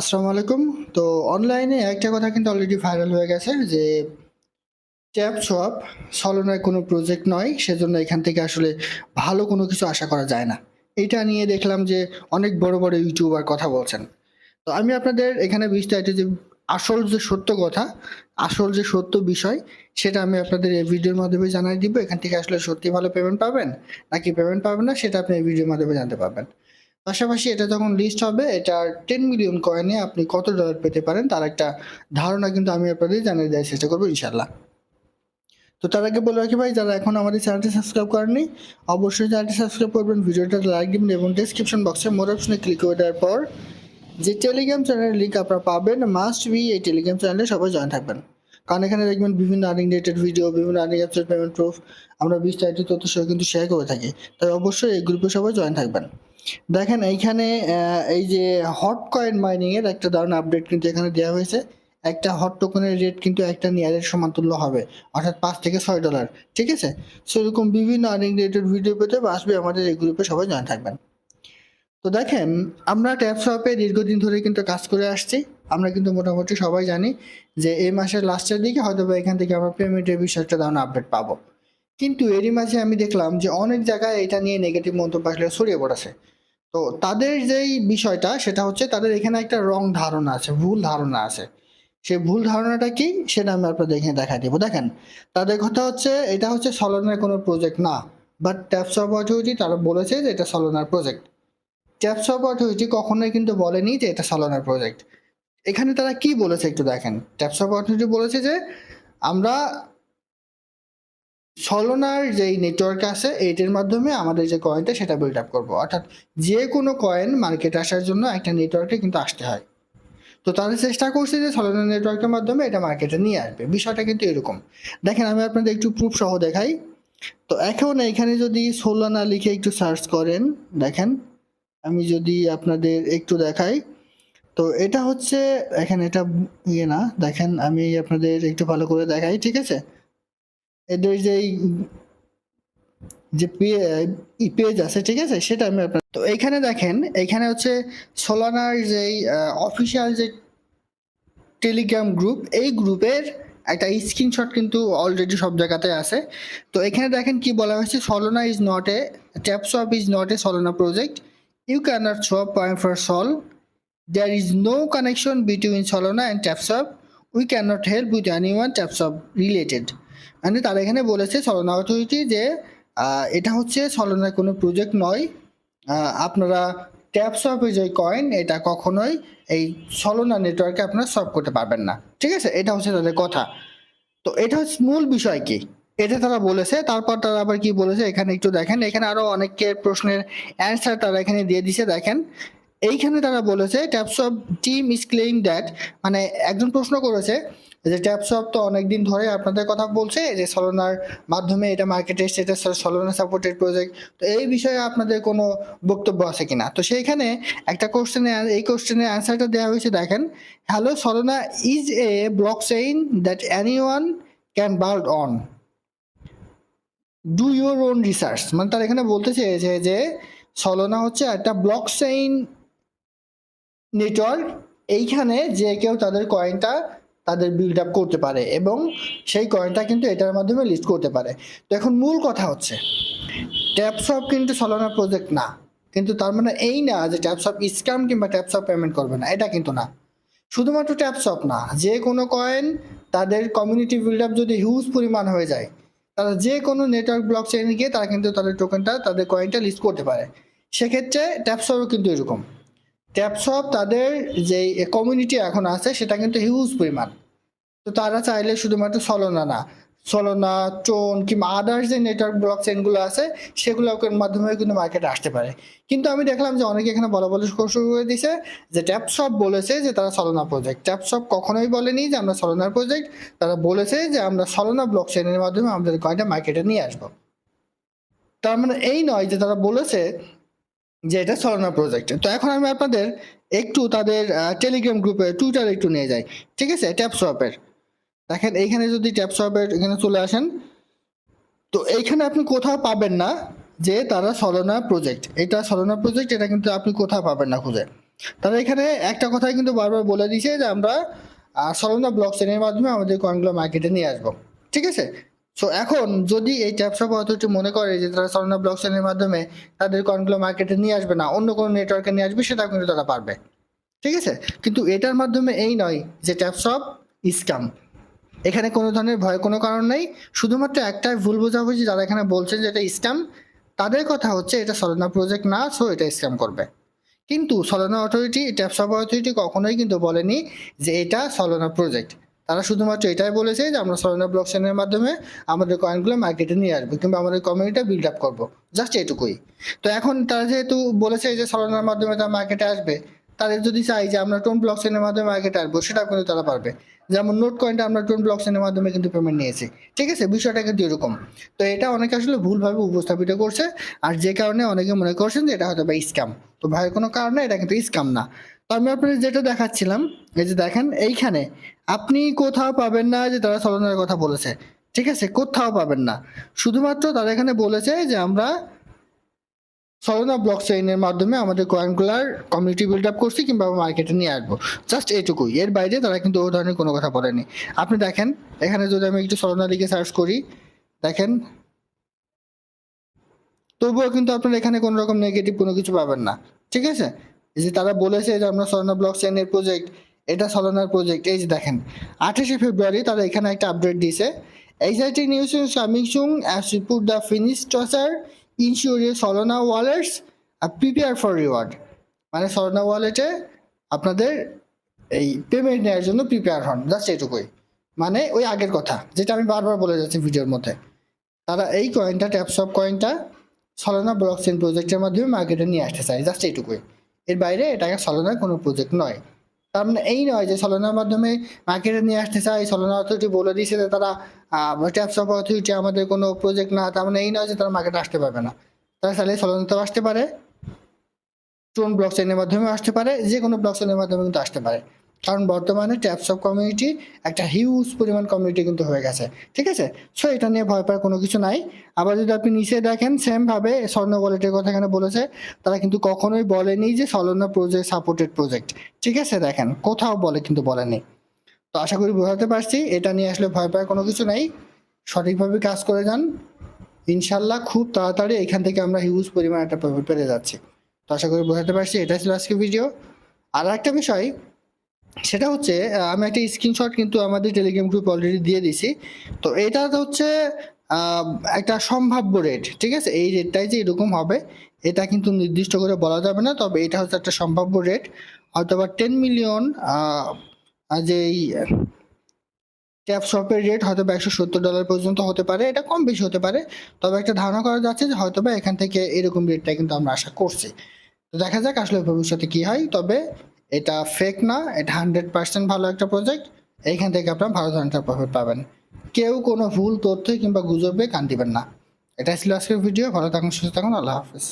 আসসালামু আলাইকুম। তো অনলাইনে একটা কথা কিন্তু অলরেডি ভাইরাল হয়ে গেছে যে ট্যাপ সোয়াপ সলনার কোনো প্রজেক্ট নয়, সেজন্য এখান থেকে আসলে ভালো কোনো কিছু আশা করা যায় না। এটা নিয়ে দেখলাম যে অনেক বড় বড় ইউটিউবার কথা বলছেন। তো আমি আপনাদের এখানে বিস্তারিত যে আসল যে সত্য কথা, আসল যে সত্য বিষয়, সেটা আমি আপনাদের এই ভিডিওর মাধ্যমে জানাই দিব। এখান থেকে আসলে সত্যি ভালো পেমেন্ট পাবেন, নাকি পেমেন্ট পাবেন না, সেটা আপনি এই ভিডিওর মাধ্যমে জানতে পারবেন। পাশাপাশি এটা যখন লিস্ট হবে এটা টেন মিলিয়ন কয়েনে আপনি কত ডলার পেতে পারেন, তার একটা ধারণা কিন্তু আমি আপনাদের জানিয়ে দেওয়ার চেষ্টা করব ইনশাল্লাহ তো তার আগে বলে রাখি ভাই, যারা এখন আমাদের চ্যানেলটি সাবস্ক্রাইব করেননি, অবশ্যই চ্যানেলটি সাবস্ক্রাইব করবেন, ভিডিওটা লাইক দিবেন এবং ডিসক্রিপশন বক্সে মোর অপশনে ক্লিক করে দেওয়ার পর যে টেলিগ্রাম চ্যানেলের লিঙ্ক আপনারা পাবেন মাস্ট বি এই টেলিগ্রাম চ্যানেলে সবাই জয়েন থাকবেন। কারণ এখানে দেখবেন বিভিন্ন আর্নিং রিলেটেড ভিডিও বিভিন্ন আর্নিং অ্যাপসের পেমেন্ট প্রুফ আমরা বিস্তারিত তথ্য সহ কিন্তু শেয়ার করে থাকি। তাই অবশ্যই এই গ্রুপে সবাই জয়েন থাকবেন। দেখেন, এইখানে এই যে হট কয়েন মাইনিং এর একটা দারুণ আপডেট কিন্তু এখানে দেওয়া হয়েছে। একটা হট টোকেনের রেট কিন্তু একটা নিয়ারের সমাতুল্য হবে, অর্থাৎ পাঁচ থেকে ছয় ডলার ঠিক আছে? সেরকম বিভিন্ন আর্নিং রিলেটেড ভিডিও পেতে আসবে আমাদের এই গ্রুপে সবাই জয়েন থাকবেন। তো দেখেন, আমরা ট্যাপ শপে দীর্ঘদিন ধরে কিন্তু কাজ করে আসছি। আমরা কিন্তু মোটামুটি সবাই জানি যে এই মাসের লাস্টের দিকে হয়তো বা এখান থেকে আমরা পেমেন্টের বিষয়ে একটা দারুণ আপডেট পাবো। কিন্তু এরই মাঝে আমি দেখলাম যে অনেক জায়গায় এটা নিয়ে নেগেটিভ মন্তব্য আসলে ছড়িয়ে পড়েছে। তো তাদের যেই বিষয়টা, সেটা হচ্ছে তাদের এখানে একটা রং ধারণা আছে, ভুল ধারণা আছে। সেই ভুল ধারণাটা কি? সেটা আমি আপনাদের এখানে দেখা দেবো। দেখেন, তাদের কথা হচ্ছে, এটা হচ্ছে সলনার কোনো প্রজেক্ট না বাট ট্যাপস অফ অথরিটি তারা বলেছে যে এটা সলনার প্রজেক্ট ট্যাপস অফ অথরিটি কখনোই কিন্তু বলেনি যে এটা সলনার প্রজেক্ট এখানে তারা কি বলেছে একটু দেখেন। ট্যাপস অফ অথরিটি বলেছে যে, আমরা সলোনার যেই নেটওয়ার্ক আছে, এইটার মাধ্যমে আমাদের যে কয়েনটা সেটা বিল্ড আপ করব। অর্থাৎ যে কোনো কয়েন মার্কেটে আসার জন্য একটা নেটওয়ার্কে কিন্তু আসতে হয়। তো তারা চেষ্টা করছে যে সলোনার নেটওয়ার্কের মাধ্যমে এটা মার্কেটে নিয়ে আসবে। বিষয়টা কিন্তু এরকম। দেখেন, আমি আপনাদের একটু প্রুফ সহ দেখাই। তো এখন এখানে যদি সোলানা লিখে একটু সার্চ করেন, দেখেন, আমি যদি আপনাদের একটু দেখাই। তো এটা হচ্ছে, এখানে এটা ইয়ে না, দেখেন, আমি আপনাদের একটু ভালো করে দেখাই, ঠিক আছে? এদের যে যে পেজ আছে, ঠিক আছে? সেটা আমি আপনার তো এইখানে দেখেন, এখানে হচ্ছে সোলানার যেই অফিসিয়াল যে টেলিগ্রাম গ্রুপ এই গ্রুপের একটা স্ক্রিনশট কিন্তু অলরেডি সব জায়গাতে আছে। তো এখানে দেখেন কি বলা হয়েছে Solana is not a TapSwap is not a Solana project you can not swap point for Sol there is no connection between Solana and TapSwap we can not help with any one TapSwap related মানে তারা এখানে বলেছে authority যে এটা হচ্ছে সলোনার কোনো project নয়। আপনারা ট্যাপস অফ যে কয়েন এটা কখনোই এই সলোনা নেটওয়ার্কে আপনারা সলভ করতে পারবেন না। ঠিক আছে? এটা হচ্ছে তাদের কথা। তো এটা হচ্ছে মূল বিষয় কি? এটা তারা বলেছে, তারপর তারা আবার কি বলেছে? এখানে একটু দেখেন, এখানে আরও অনেকের প্রশ্নের অ্যান্সার তারা এখানে দিয়ে দিছে দেখেন। এইখানে তারা বলেছে TapSwap team is claim that মানে একজন প্রশ্ন করেছে যে ট্যাপসপ তো অনেকদিন ধরে আপনাদের কথা বলছে যে সলোনার মাধ্যমে এটা মার্কেটে এটা সলোনা সাপোর্টেড প্রজেক্ট তো এই বিষয়ে আপনাদের কোনো বক্তব্য আছে কিনা? তো সেইখানে একটা কোশ্চেনে এই কোশ্চেনের অ্যান্সারটা দেওয়া হয়েছে, দেখেন। Hello Solana is a block chain that any one can build on do your own research মানে তার এখানে বলতে চেয়েছে যে সলোনা হচ্ছে একটা ব্লক চেইন নেটওয়ার্ক এইখানে যে কেউ তাদের কয়েনটা তাদের বিল্ড আপ করতে পারে এবং সেই কয়েনটা কিন্তু এটার মাধ্যমে লিস্ট করতে পারে। তো এখন মূল কথা হচ্ছে ট্যাপসপ কিন্তু সলোনা প্রজেক্ট না। কিন্তু তার মানে এই না যে ট্যাপসপ স্ক্যাম কিংবা ট্যাপসপ পেমেন্ট করবে না, এটা কিন্তু না। শুধুমাত্র ট্যাপসপ না, যে কোনো কয়েন তাদের কমিউনিটি বিল্ড আপ যদি হিউজ পরিমাণ হয়ে যায়, তারা যে কোনো নেটওয়ার্ক ব্লক চেইনে গিয়ে তারা কিন্তু তাদের টোকেনটা তাদের কয়েনটা লিস্ট করতে পারে। সেক্ষেত্রে ট্যাপসপও কিন্তু এরকম। ট্যাপসপ তাদের যে কমিউনিটি এখন আছে, সেটা কিন্তু হিউজ পরিমাণ। তো তারা চাইলে শুধুমাত্র সলোনা না সলোনা টোন কিংবা আদার্স যে নেটওয়ার্ক ব্লক চেনগুলো আছে সেগুলোর মাধ্যমে কিন্তু মার্কেটে আসতে পারে। কিন্তু আমি দেখলাম যে অনেকে এখানে বলা বলে শুরু করে দিছে যে ট্যাপসপ বলেছে যে তারা সলোনা প্রজেক্ট ট্যাপসপ কখনোই বলেনি যে আমরা সলোনার প্রজেক্ট তারা বলেছে যে আমরা সলোনা ব্লক চেনের মাধ্যমে আমাদের কয়েনটা মার্কেটে নিয়ে আসব। তার মানে এই নয় যে তারা বলেছে যে এটা সলোনা প্রজেক্ট তো এখন আমি আপনাদের একটু তাদের টেলিগ্রাম গ্রুপে টুইটার একটু নিয়ে যাই। ঠিক আছে? ট্যাপসপের দেখেন, এইখানে যদি ট্যাপ ট্যাপসপের এখানে চলে আসেন, তো এইখানে আপনি কোথাও পাবেন না যে তারা সলোনা প্রজেক্ট এটা সলোনা প্রজেক্ট এটা কিন্তু আপনি কোথাও পাবেন না খুঁজে। তারা এখানে একটা কথাই কিন্তু বারবার বলে দিয়েছে যে আমরা সলনা ব্লক চেনের মাধ্যমে আমাদের কয়েনগুলো মার্কেটে নিয়ে আসব। ঠিক আছে? সো এখন যদি এই ট্যাপস অফ অথরিটি মনে করে যে তারা সলনা ব্লক চেনের মাধ্যমে তাদের কয়েনগুলো মার্কেটে নিয়ে আসবে না, অন্য কোনো নেটওয়ার্কে নিয়ে আসবে, সেটাও কিন্তু তারা পারবে। ঠিক আছে? কিন্তু এটার মাধ্যমে এই নয় যে ট্যাপস অফ স্ক্যাম এখানে কোনো ধরনের ভয়, কোনো কারণ নেই। শুধুমাত্র একটাই ভুল বোঝাবুঝি যারা এখানে বলছেন যে এটা স্ক্যাম, তাদের কথা হচ্ছে এটা সলনা প্রজেক্ট না, সো এটা স্ক্যাম করবে। কিন্তু Solana authority taps of authority কখনোই কিন্তু বলেনি যে এটা সলনা প্রজেক্ট তারা শুধুমাত্র এটাই বলেছে যে আমরা সলনা ব্লক চেনের মাধ্যমে আমাদের কয়েনগুলো মার্কেটে নিয়ে আসব কিংবা আমাদের কমিউনিটা বিল্ড আপ করব। জাস্ট এটুকুই। তো এখন তারা যেহেতু বলেছে যে সলনার মাধ্যমে তারা মার্কেটে আসবে, তাদের যদি চাই যে আমরা টোন ব্লক চেনের মাধ্যমে মার্কেটে আসব, সেটাও কিন্তু তারা পারবে। যেমন নোট কয়েনটা আমরা টোন ব্লক মাধ্যমে কিন্তু পেমেন্ট নিয়েছি। ঠিক আছে? বিষয়টা কিন্তু এরকম। তো এটা অনেকে আসলে ভুলভাবে উপস্থাপিত করছে, আর যে কারণে অনেকে মনে করছেন যে এটা হয়তো বা স্ক্যাম তো ভয়ের কোনো কারণে এটা কিন্তু স্ক্যাম না। তো আমি আপনাদের যেটা দেখাচ্ছিলাম, এই যে দেখেন, এইখানে আপনি কোথাও পাবেন না যে তারা চলনের কথা বলেছে। ঠিক আছে? কোথাও পাবেন না। শুধুমাত্র তারা এখানে বলেছে যে আমরা সলনা ব্লক চেইনের মাধ্যমে আমাদের কয়েনগুলার কমিউনিটি বিল্ড আপ করছি কিংবা মার্কেটে নিয়ে আসব। জাস্ট এইটুকুই। এর বাইরে তারা কিন্তু ওই ধরনের কোনো কথা বলেনি। আপনি দেখেন, এখানে যদি আমি একটু সলনা লিখে সার্চ করি, দেখেন, তবুও কিন্তু আপনার এখানে কোনো রকম নেগেটিভ কোনো কিছু পাবেন না। ঠিক আছে? যে তারা বলেছে যে আমরা সলনা ব্লক চেইনের প্রজেক্ট এটা সলনার প্রজেক্ট এই যে দেখেন, আঠাশে ফেব্রুয়ারি তারা এখানে একটা আপডেট দিয়েছে। Exciting news is coming soon as we put the ensure your Solana wallets are prepared for reward. মানে সলনা ওয়ালেটে আপনাদের এই পেমেন্ট নেওয়ার জন্য প্রিপেয়ার হন জাস্ট এটুকুই। মানে ওই আগের কথা, যেটা আমি বারবার বলে যাচ্ছি ভিডিওর মধ্যে। তারা এই কয়েনটা ট্যাপসপ কয়েনটা সলনা ব্লক চেন প্রজেক্টের মাধ্যমে মার্কেটে নিয়ে আসতে চায় জাস্ট এইটুকুই এর বাইরে এটাকে সলনার কোনো প্রজেক্ট নয়। তার মানে এই নয় যে সলনার মাধ্যমে মার্কেটে নিয়ে আসতে চাই সলনা অথরিটি বলে দিয়েছে যে তারা ট্যাপস অফ অথরিটি আমাদের কোনো প্রজেক্ট না, তার মানে এই নয় যে তারা মার্কেটে আসতে পারবে না। তারা চাইলে সলনাতেও আসতে পারে টোন ব্লক চেনের মাধ্যমে আসতে পারে, যে কোনো ব্লক চেনের মাধ্যমে কিন্তু আসতে পারে। কারণ বর্তমানে ট্যাপস অফ কমিউনিটি একটা হিউজ পরিমাণ কমিউনিটি কিন্তু হয়ে গেছে, ঠিক আছে? সো এটা নিয়ে ভয় পাওয়ার কোনো কিছু নাই। আবার যদি আপনি নিচে দেখেন সেমভাবে স্বর্ণ ওয়ালেটের কথা এখানে বলেছে, তারা কিন্তু কখনোই বলেনি যে সলনা প্রজেক্ট সাপোর্টেড প্রজেক্ট ঠিক আছে? দেখেন, কোথাও বলে কিন্তু বলেনি। তো আশা করি বোঝাতে পারছি, এটা নিয়ে আসলে ভয় পাওয়ার কোনো কিছু নাই। সঠিকভাবে কাজ করে যান। ইনশাল্লাহ খুব তাড়াতাড়ি এখান থেকে আমরা হিউজ পরিমাণ একটা প্রফিট পেতে যাচ্ছি। তো আশা করি বোঝাতে পারছি এটা ছিল আজকে ভিডিও আর একটা বিষয়, সেটা হচ্ছে আমি একটা স্ক্রিনশট কিন্তু আমাদের টেলিগ্রাম গ্রুপ অলরেডি দিয়ে দিছি তো এটা হচ্ছে একটা সম্ভাব্য রেট ঠিক আছে? এই রেটটাই যে এরকম হবে, এটা কিন্তু নির্দিষ্ট করে বলা যাবে না, তবে এটা হচ্ছে একটা সম্ভাব্য রেট হয়তো বা টেন মিলিয়ন যে এই ট্যাপ শপের রেট হয়তো বা একশো সত্তর ডলার পর্যন্ত হতে পারে, এটা কম বেশি হতে পারে। তবে একটা ধারণা করা যাচ্ছে যে হয়তো বা এখান থেকে এরকম রেটটা কিন্তু আমরা আশা করছি। তো দেখা যাক আসলে ভবিষ্যতে কি হয়, তবে এটা ফেক না, এটা হান্ড্রেড পার্সেন্ট ভালো একটা প্রজেক্ট এইখান থেকে আপনার ভালো ধরনের প্রফিট পাবেন। কেউ কোনো ভুল, তথ্য কিংবা গুজবে কান দিবেন না। এটা ছিল আজকের ভিডিও ভালো থাকুন, সুস্থ থাকুন, আল্লাহ হাফিজ।